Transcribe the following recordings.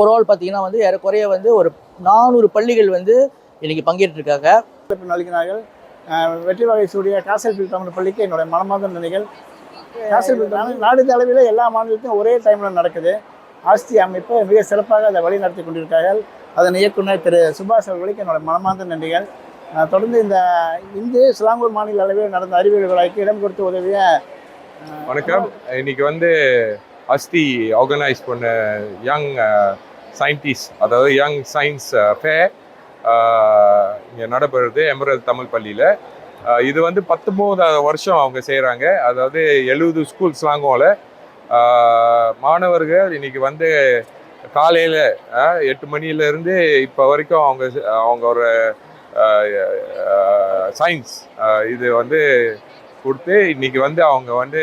Overall பார்த்தீங்கன்னா வந்து ஏறக்குறைய வந்து ஒரு நானூறு பள்ளிகள் வந்து இன்னைக்கு பங்கேற்றிருக்காங்க. நல்கினார்கள். வெற்றி வகை சூடிய காசல்பீல் தமிழ் பள்ளிக்கு என்னுடைய மனமார்ந்த நன்றிகள். காசல்பீல் தமிழ் நாடு அளவில் எல்லா மாநிலத்திலும் ஒரே டைமில் நடக்குது. ஆஸ்தி அமைப்பு மிக சிறப்பாக அதை வழி நடத்தி கொண்டிருக்கிறார்கள் அதன் இயக்குனர் திரு சுபாஷ் அவர்களுக்கு என்னுடைய மனமார்ந்த நன்றிகள். தொடர்ந்து இந்த இந்து சிலாங்கூர் மாநில அளவில் நடந்த அறிவியல் விழாக்கு இடம் கொடுத்து உதவிய வணக்கம். இன்னைக்கு வந்து அஸ்தி ஆர்கனைஸ் பண்ண யங் சயின்டிஸ்ட் அதாவது யங் சயின்ஸ் ஃபேர் இங்கே நடைபெறுது எமரல் தமிழ் பள்ளியில். Uh, இது வந்து பத்தொம்போதாவது வருஷம் அவங்க செய்கிறாங்க அதாவது எழுபது ஸ்கூல் ஸ்லாங்கோவில் uh, மாணவர்கள் இன்னைக்கு வந்து காலையில் uh, எட்டு மணியிலேருந்து இப்போ வரைக்கும் அவங்க அவங்க ஒரு சயின்ஸ் இது வந்து கொடுத்து இன்னைக்கு வந்து அவங்க வந்து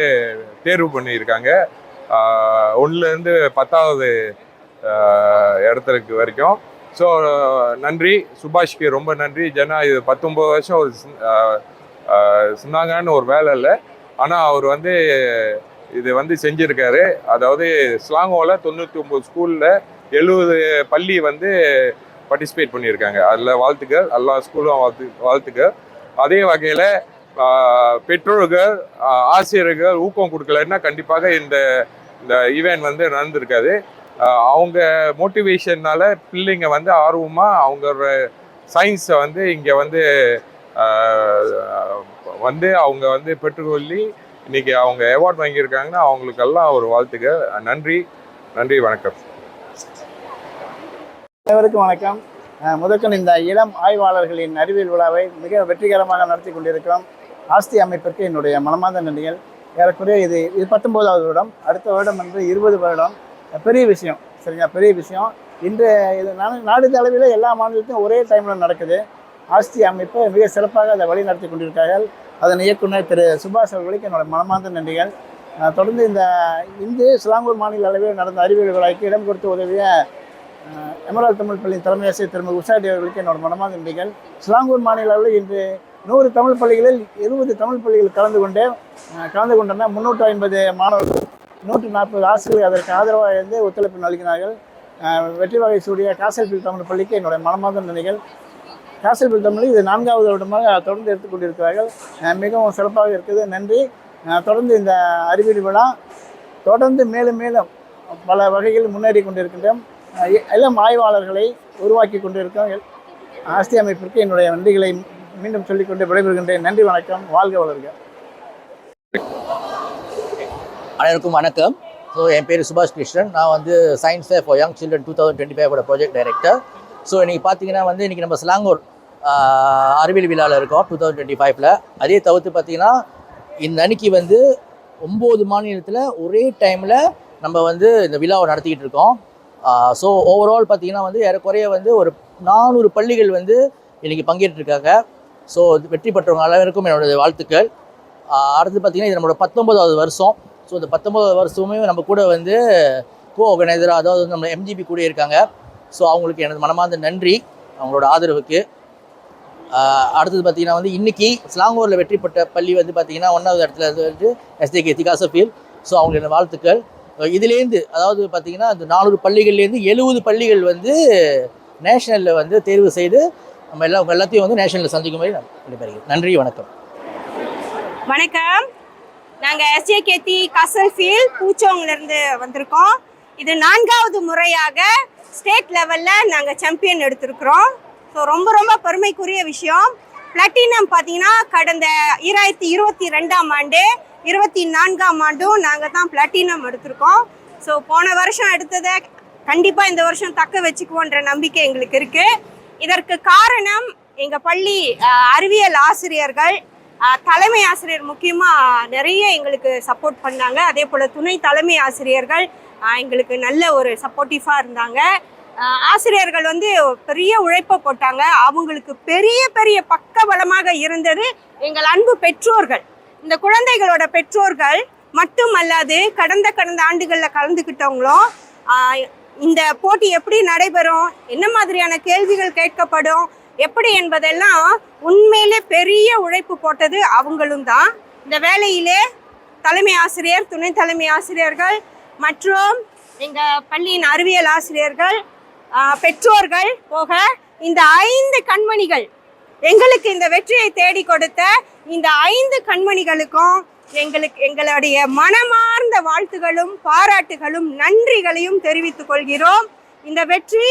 தேர்வு பண்ணியிருக்காங்க. ஒன்றுலேருந்து பத்தாவது இடத்துக்கு வரைக்கும். ஸோ நன்றி. சுபாஷ்க்கு ரொம்ப நன்றி. ஜனா இது பத்தொம்பது வருஷம் ஒரு சொன்னாங்கன்னு ஒரு வேலை இல்லை. ஆனால் அவர் வந்து இது வந்து செஞ்சுருக்காரு. அதாவது ஸ்லாங்கோவில் தொண்ணூற்றி ஒம்பது ஸ்கூலில் எழுபது பள்ளி வந்து பார்ட்டிசிபேட் பண்ணியிருக்காங்க. அதில் வாழ்த்துக்கள். எல்லா ஸ்கூலும் வாழ்த்து வாழ்த்துக்கள். அதே வகையில் பெற்றோர்கள் ஆசிரியர்கள் ஊக்கம் கொடுக்கலன்னா கண்டிப்பாக இந்த இந்த ஈவெண்ட் வந்து நடந்திருக்காது. அவங்க மோட்டிவேஷன்னால் பிள்ளைங்க வந்து ஆர்வமாக அவங்களோட சயின்ஸை வந்து இங்கே வந்து வந்து அவங்க வந்து பெற்றுக்கொள்ளி இன்னைக்கு அவங்க அவார்ட் வாங்கியிருக்காங்கன்னா அவங்களுக்கெல்லாம் ஒரு வாழ்த்துக்கள் நன்றி. நன்றி வணக்கம். அனைவருக்கும் வணக்கம். அஹ் இந்த இளம் ஆய்வாளர்களின் அறிவியல் விழாவை மிக வெற்றிகரமாக நடத்தி கொண்டிருக்கிறோம். ஆஸ்தி அமைப்பிற்கு என்னுடைய மனமார்ந்த நன்றிகள். ஏறக்குறைய இது இது பத்தொம்போதாவது வருடம். அடுத்த வருடம் வந்து இருபது வருடம். பெரிய விஷயம். சரிங்களா? பெரிய விஷயம். இன்று இது நாடு அளவில் எல்லா மாநிலத்திலும் ஒரே டைமில் நடக்குது. ஆஸ்தி அமைப்பு மிக சிறப்பாக அதை வழி நடத்தி கொண்டிருக்கிறார்கள். அதன் இயக்குனர் திரு சுபாஷ் அவர்களுக்கு என்னோட மனமார்ந்த நன்றிகள். தொடர்ந்து இந்த இந்து சிலாங்கூர் மாநில அளவில் நடந்த அறிவியல் விழாக்கு இடம் கொடுத்து உதவிய எமரால் தமிழ் பள்ளியின் தலைமை ஆசிரியர் திருமதி உஷாடி அவர்களுக்கு என்னோட மனமார்ந்த நன்றிகள். சிலாங்கூர் மாநில அளவில் இன்று நூறு தமிழ் பள்ளிகளில் எழுபது தமிழ் பள்ளிகள் கலந்து கொண்டு கலந்து கொண்டன முன்னூற்று ஐம்பது மாணவர்கள் நூற்று நாற்பது ஆசிரியர்கள் அதற்கு ஆதரவாக இருந்து ஒத்துழைப்பு நல்கினார்கள் வெற்றி வகை சூடிய காசல்பீல் தமிழ் பள்ளிக்கு என்னுடைய மனமார்ந்த நிலைகள் காசல்பீல் தமிழ் இது நான்காவது வருடமாக தொடர்ந்து எடுத்துக்கொண்டிருக்கிறார்கள் மிகவும் சிறப்பாக இருக்குது. நன்றி. தொடர்ந்து இந்த அறிவியல் விழா தொடர்ந்து மேலும் மேலும் பல வகைகளில் முன்னேறி கொண்டிருக்கின்றோம். எல்லாம் ஆய்வாளர்களை உருவாக்கி கொண்டிருக்கோம் ஆஸ்தி அமைப்பிற்கு என்னுடைய நன்றிகளை மீண்டும் சொல்லிக்கொண்டு விடைபெறுகின்றேன். நன்றி வணக்கம். வாழ்க வளர்க. அனைவருக்கும் வணக்கம். ஸோ என் பேர் சுபாஷ் கிருஷ்ணன். நான் வந்து science fair for young children two thousand twenty ஃபைவோட project director so இன்றைக்கி பார்த்தீங்கன்னா வந்து இன்றைக்கி நம்ம ஸ்லாங்கூர் அறிவியல் விழாவில் இருக்கோம் டூ தௌசண்ட் டுவெண்ட்டி ஃபைவ்ல அதே தவிர்த்து பார்த்தீங்கன்னா இந்த அன்னைக்கு வந்து ஒம்பது மாநிலத்தில் ஒரே டைமில் நம்ம வந்து இந்த விழாவை நடத்திக்கிட்டு இருக்கோம். ஸோ ஓவரால் பார்த்தீங்கன்னா வந்து ஏறக்குறைய வந்து ஒரு நானூறு பள்ளிகள் வந்து இன்றைக்கி பங்கேற்றிருக்காங்க. ஸோ வெற்றி பெற்றவங்க அனைவருக்கும் என்னோடய வாழ்த்துக்கள். அடுத்து பார்த்தீங்கன்னா இது நம்மளோட பத்தொன்பதாவது வருஷம். ஸோ இந்த பத்தொம்பது வருஷமே நம்ம கூட வந்து கோ ஆர்கனைசராக அதாவது நம்ம எம்ஜிபி கூட இருக்காங்க. ஸோ அவங்களுக்கு எனது மனமார்ந்த நன்றி. அவங்களோட ஆதரவுக்கு. அடுத்தது பார்த்தீங்கன்னா வந்து இன்றைக்கி ஸ்லாங்கூரில் வெற்றி பெற்ற பள்ளி வந்து பார்த்தீங்கன்னா ஒன்றாவது இடத்துல வந்து எஸ்டிகே திகாசபீல் ஸோ அவங்களோட வாழ்த்துக்கள். இதுலேருந்து அதாவது பார்த்தீங்கன்னா இந்த நானூறு பள்ளிகள்லேருந்து எழுபது பள்ளிகள் வந்து நேஷனலில் வந்து தேர்வு செய்து நம்ம எல்லா எல்லாத்தையும் வந்து நேஷனலில் சந்திக்கும் நான் நன்றி வணக்கம். வணக்கம். நாங்கள் எஸ்ஏகேத்தி கசல் ஃபீல் பூச்சோங்கிலிருந்து வந்திருக்கோம். இது நான்காவது முறையாக ஸ்டேட் லெவலில் நாங்கள் சாம்பியன் எடுத்திருக்கிறோம். ஸோ ரொம்ப ரொம்ப பெருமைக்குரிய விஷயம். பிளட்டினம் பார்த்தீங்கன்னா கடந்த இராயிரத்தி இருபத்தி ரெண்டாம் ஆண்டு இருபத்தி நான்காம் ஆண்டும் நாங்கள் தான் பிளட்டினம் எடுத்திருக்கோம். ஸோ போன வருஷம் எடுத்ததை கண்டிப்பாக இந்த வருஷம் தக்க வச்சுக்குவோன்ற நம்பிக்கை எங்களுக்கு இருக்குது இதற்கு காரணம் எங்கள் பள்ளி அறிவியல் ஆசிரியர்கள் தலைமை ஆசிரியர் முக்கியமாக நிறைய எங்களுக்கு சப்போர்ட் பண்ணாங்க. அதே போல் துணை தலைமை ஆசிரியர்கள் எங்களுக்கு நல்ல ஒரு சப்போர்ட்டிவாக இருந்தாங்க. ஆசிரியர்கள் வந்து பெரிய உழைப்பை போட்டாங்க. அவங்களுக்கு பெரிய பெரிய பக்கபலமாக இருந்தது எங்கள் அன்பு பெற்றோர்கள். இந்த குழந்தைகளோட பெற்றோர்கள் மட்டுமல்லாது கடந்த கடந்த ஆண்டுகளில் கலந்துக்கிட்டவங்களும் இந்த போட்டி எப்படி நடைபெறும்? என்ன மாதிரியான கேள்விகள் கேட்கப்படும்? எப்படி என்பதெல்லாம் உண்மையிலே பெரிய உழைப்பு போட்டது அவங்களும் தான். இந்த வேலையிலே தலைமை ஆசிரியர் துணை தலைமை ஆசிரியர்கள் மற்றும் எங்கள் பள்ளியின் அறிவியல் ஆசிரியர்கள் பெற்றோர்கள் போக இந்த ஐந்து கண்மணிகள் எங்களுக்கு இந்த வெற்றியை தேடி கொடுத்த இந்த ஐந்து கண்மணிகளுக்கும் எங்களுக்கு எங்களுடைய மனமார்ந்த வாழ்த்துகளும் பாராட்டுகளும் நன்றிகளையும் தெரிவித்துக் கொள்கிறோம். இந்த வெற்றி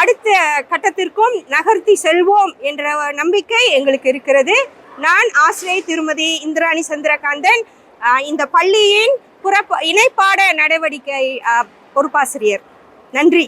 அடுத்த கட்டத்திற்கும் நகர்த்தி செல்வோம் என்ற நம்பிக்கை எங்களுக்கு இருக்கிறது. நான் ஆசிரியை திருமதி இந்திராணி சந்திரகாந்தன் இந்த பள்ளியின் புறப்ப இணைப்பாட நடவடிக்கை பொறுப்பாசிரியர். நன்றி.